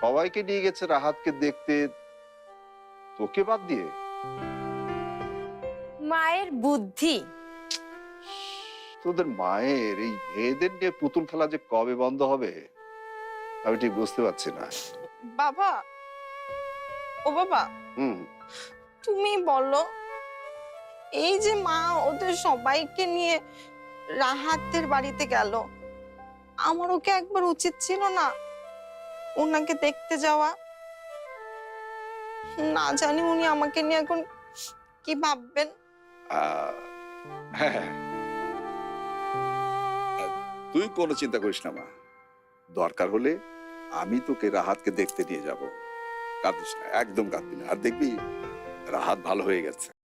সবাইকে নিয়ে গেছে রাহাতকে দেখতে। তোকে বাদ দিয়ে? মায়ের বুদ্ধি। তোদের মায়ের এই মেয়েদের নিয়ে পুতুল খেলা যে কবে বন্ধ হবে আমি ঠিক বুঝতে পারছি না। বাবা ও বাবা হুম। তুমি বলো এই যে মা ওদের সবাইকে নিয়ে রাহাতের বাড়িতে গেল আমার ওকে একবার উচিত ছিল না ওনাকে দেখতে যাওয়া। না জানি উনি আমাকে নিয়ে এখন কি ভাববেন। হ্যাঁ হ্যাঁ। তুই কোনো চিন্তা করিস না, মা। দরকার হলে আমি তোকে রাহাতকে দেখতে নিয়ে যাব। কাঁদিস না, একদম কাঁদবি না। আর দেখবি, রাহাত ভালো হয়ে গেছে।